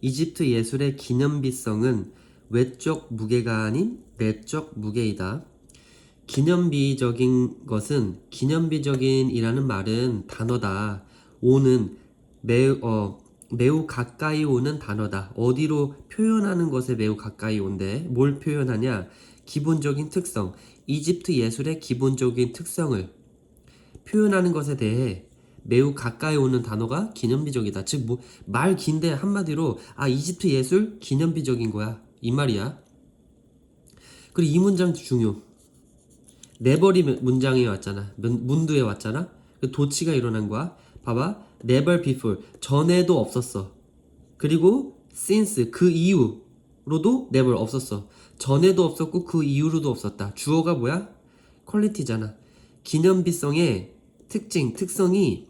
이집트 예술의 기념비성은 외적 무게가 아닌 내적 무게이다. 기념비적인 것은 기념비적인이라는 말은 단어다. 오는 매우 어, 매우 가까이 오는 단어다. 어디로 표현하는 것에 매우 가까이 온대. 뭘 표현하냐? 기본적인 특성. 이집트 예술의 기본적인 특성을 표현하는 것에 대해 매우 가까이 오는 단어가 기념비적이다. 즉, 뭐, 말 긴데 한마디로, 아, 이집트 예술 기념비적인 거야. 이 말이야. 그리고 이 문장 중요. 네버리 문장에 왔잖아. 문- 문두에 왔잖아. 그 도치가 일어난 거야. 봐봐. never before. 전에도 없었어. 그리고 since 그 이후로도 never 없었어. 전에도 없었고 그 이후로도 없었다. 주어가 뭐야? 퀄리티잖아. 기념비성의 특징, 특성이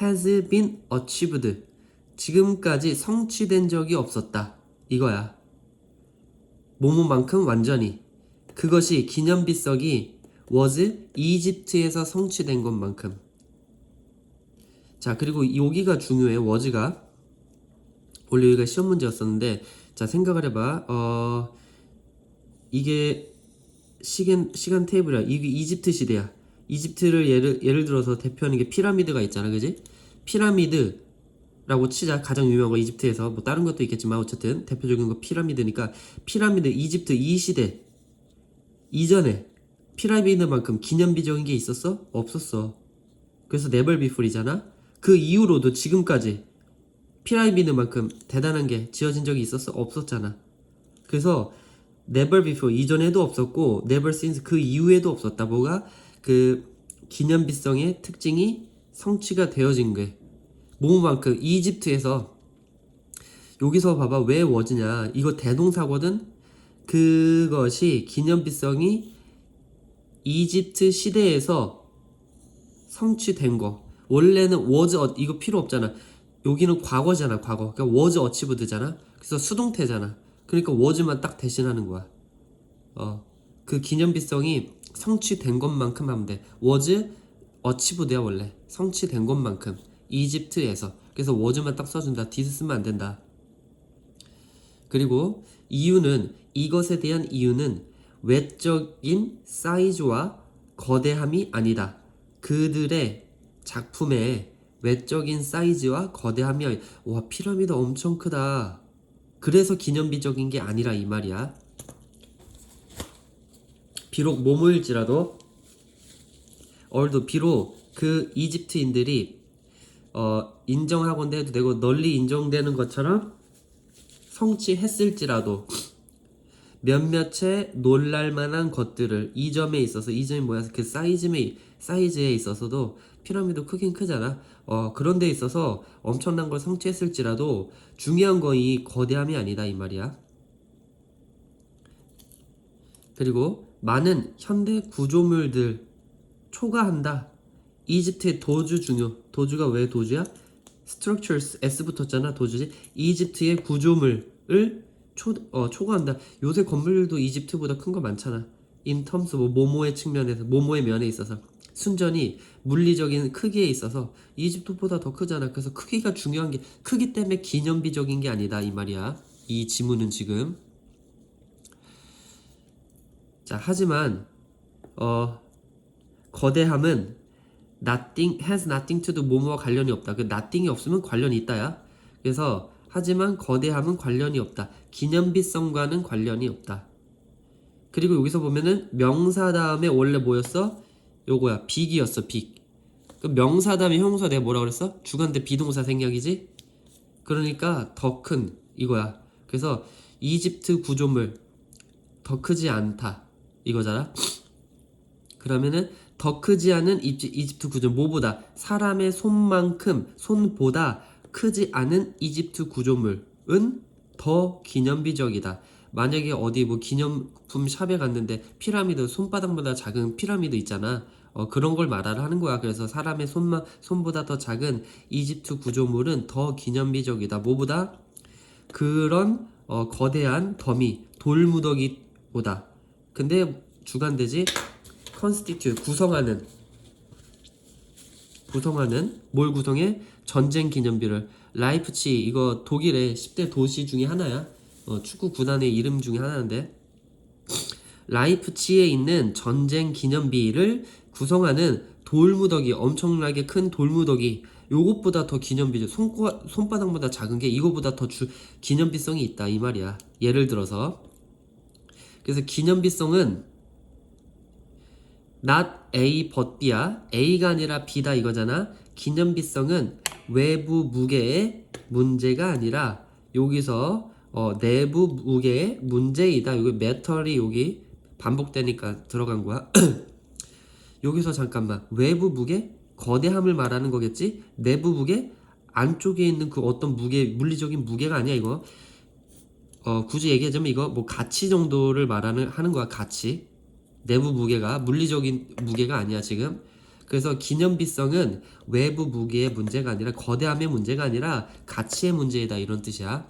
has been achieved. 지금까지 성취된 적이 없었다. 이거야. 모모만큼 완전히. 그것이 기념비석이 was 이집트에서 성취된 것만큼. 자, 그리고 여기가 중요해. was가. 원래 여기가 시험 문제였었는데, 자, 생각을 해봐. 어, 이게 시간, 시간 테이블이야. 이게 이집트 시대야. 이집트를 예를, 예를 들어서 대표하는 게 피라미드가 있잖아. 그지? 피라미드라고 치자. 가장 유명한 거 이집트에서. 뭐 다른 것도 있겠지만 어쨌든 대표적인 거 피라미드니까 피라미드 이집트 이 시대 이전에 피라미드만큼 기념비적인 게 있었어? 없었어. 그래서 네벌 비풀이잖아. 그 이후로도 지금까지 피라미드만큼 대단한 게 지어진 적이 있었어? 없었잖아. 그래서 never before 이전에도 없었고 never since 그 이후에도 없었다. 뭐가 그 기념비성의 특징이 성취가 되어진 게 뭐만큼 이집트에서 여기서 봐봐 왜 워즈냐. 이거 대동사거든? 그것이 기념비성이 이집트 시대에서 성취된 거. 원래는 was 어- 이거 필요 없잖아. 여기는 과거잖아 과거. 그러니까 was achieved잖아. 그래서 수동태잖아. 그러니까 was만 딱 대신하는 거야. 어 그 기념비성이 성취된 것만큼 하면 돼 was achieved야 원래 성취된 것만큼 이집트에서 그래서 was만 딱 써준다 this 쓰면 안 된다 그리고 이유는 이것에 대한 이유는 외적인 사이즈와 거대함이 아니다. 그들의 작품의 외적인 사이즈와 거대함이 와 피라미드 엄청 크다. 그래서 기념비적인 게 아니라 이 말이야. 비록 모모일지라도 얼도 비록 그 이집트인들이 어, 인정하건대 해도 되고 널리 인정되는 것처럼 성취했을지라도 몇몇의 놀랄만한 것들을 이 점에 있어서 이 점이 뭐야 그 사이즈에 사이즈에 있어서도 피라미드 크긴 크잖아. 어 그런 데 있어서 엄청난 걸 성취했을지라도 중요한 건 이 거대함이 아니다 이 말이야. 그리고 많은 현대 구조물들 초과한다. 이집트의 도주 중요. 도주가 왜 도주야? structures S 붙었잖아 도주지. 이집트의 구조물을 초, 어, 초과한다. 요새 건물들도 이집트보다 큰 거 많잖아. in terms 뭐 모모의 측면에서 모모의 면에 있어서 순전히 물리적인 크기에 있어서 이집트보다 더 크잖아. 그래서 크기가 중요한 게 크기 때문에 기념비적인 게 아니다 이 말이야. 이 지문은 지금 자 하지만 어 거대함은 nothing has nothing to do 뭐뭐와 관련이 없다. 그 nothing이 없으면 관련이 있다야. 그래서 하지만 거대함은 관련이 없다. 기념비성과는 관련이 없다. 그리고 여기서 보면은 명사 다음에 원래 뭐였어? 요거야 빅이었어 빅. 그 명사 다음에 형용사 내가 뭐라 그랬어? 주관대 비동사 생략이지? 그러니까 더 큰 이거야. 그래서 이집트 구조물 더 크지 않다 이거잖아. 그러면은 더 크지 않은 이집, 이집 트 구조 뭐보다 사람의 손만큼 손보다 크지 않은 이집트 구조물은 더 기념비적이다. 만약에 어디 뭐 기념품 샵에 갔는데 피라미드 손바닥보다 작은 피라미드 있잖아. 어, 그런 걸 말하려 하는 거야. 그래서 사람의 손만 손보다 더 작은 이집트 구조물은 더 기념비적이다. 뭐보다 그런 어, 거대한 더미 돌무더기보다. 근데 주관되지? constitute 구성하는. 구성하는 뭘 구성해? 전쟁 기념비를. 라이프치 이거 독일의 10대 도시 중에 하나야. 어, 축구 구단의 이름 중에 하나인데. 라이프치에 있는 전쟁 기념비를 구성하는 돌무더기 엄청나게 큰 돌무더기. 요것보다 더 기념비죠. 손, 손바닥보다 작은 게 이거보다 더 주, 기념비성이 있다. 이 말이야. 예를 들어서 그래서 기념비성은 not A but B야. A가 아니라 B다 이거잖아. 기념비성은 외부 무게의 문제가 아니라 여기서 어, 내부 무게의 문제이다. 여기 메털이 여기 반복되니까 들어간 거야. 여기서 잠깐만. 외부 무게? 거대함을 말하는 거겠지? 내부 무게? 안쪽에 있는 그 어떤 무게 물리적인 무게가 아니야 이거 어 굳이 얘기하자면 이거 뭐 가치 정도를 말하는 하는 거야 가치 내부 무게가 물리적인 무게가 아니야 지금 그래서 기념비성은 외부 무게의 문제가 아니라 거대함의 문제가 아니라 가치의 문제이다 이런 뜻이야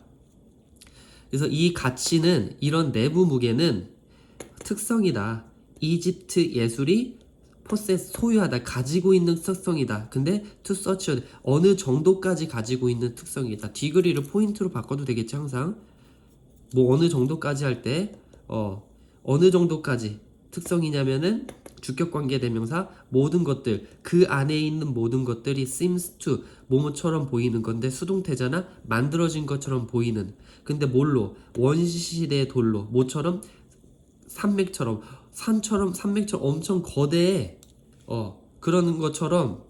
그래서 이 가치는 이런 내부 무게는 특성이다 이집트 예술이 포셋 소유하다 가지고 있는 특성이다. 근데 to such 어느 정도까지 가지고 있는 특성이다. 디그리를 포인트로 바꿔도 되겠지 항상. 뭐 어느 정도까지 할 때 어 어느 정도까지 특성이냐면은 주격 관계 대명사 모든 것들 그 안에 있는 모든 것들이 seems to 뭐뭐처럼 보이는 건데 수동태잖아? 만들어진 것처럼 보이는. 근데 뭘로? 원시시대의 돌로. 뭐처럼? 산맥처럼. 산처럼 산맥처럼 엄청 거대해. 어 그러는 것처럼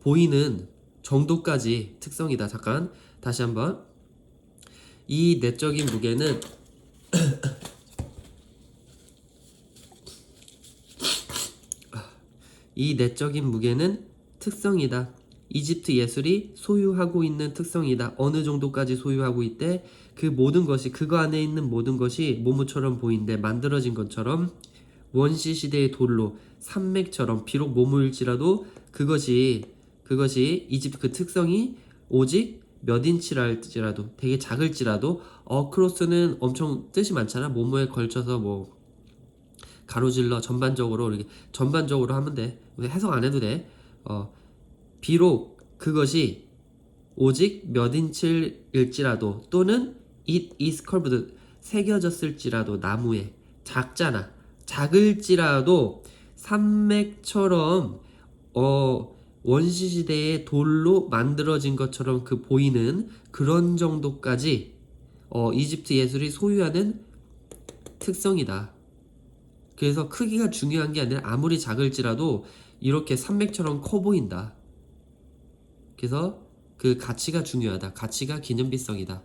보이는 정도까지 특성이다. 잠깐 다시 한번 이 내적인 무게는 이 내적인 무게는 특성이다. 이집트 예술이 소유하고 있는 특성이다. 어느 정도까지 소유하고 있대? 그 모든 것이 그거 안에 있는 모든 것이 모모처럼 보인대 만들어진 것처럼 원시 시대의 돌로 산맥처럼 비록 모모일지라도 그것이 그것이 이집트 그 특성이 오직 몇 인치랄지라도 되게 작을지라도 어크로스는 엄청 뜻이 많잖아. 모모에 걸쳐서 뭐 가로질러 전반적으로 이렇게 전반적으로 하면 돼. 해석 안 해도 돼. 어, 비록 그것이 오직 몇 인치일지라도 또는 it is curved 새겨졌을지라도 나무에 작잖아. 작을지라도 산맥처럼 어 원시 시대의 돌로 만들어진 것처럼 그 보이는 그런 정도까지 어 이집트 예술이 소유하는 특성이다. 그래서 크기가 중요한 게 아니라 아무리 작을지라도 이렇게 산맥처럼 커 보인다. 그래서 그 가치가 중요하다. 가치가 기념비성이다.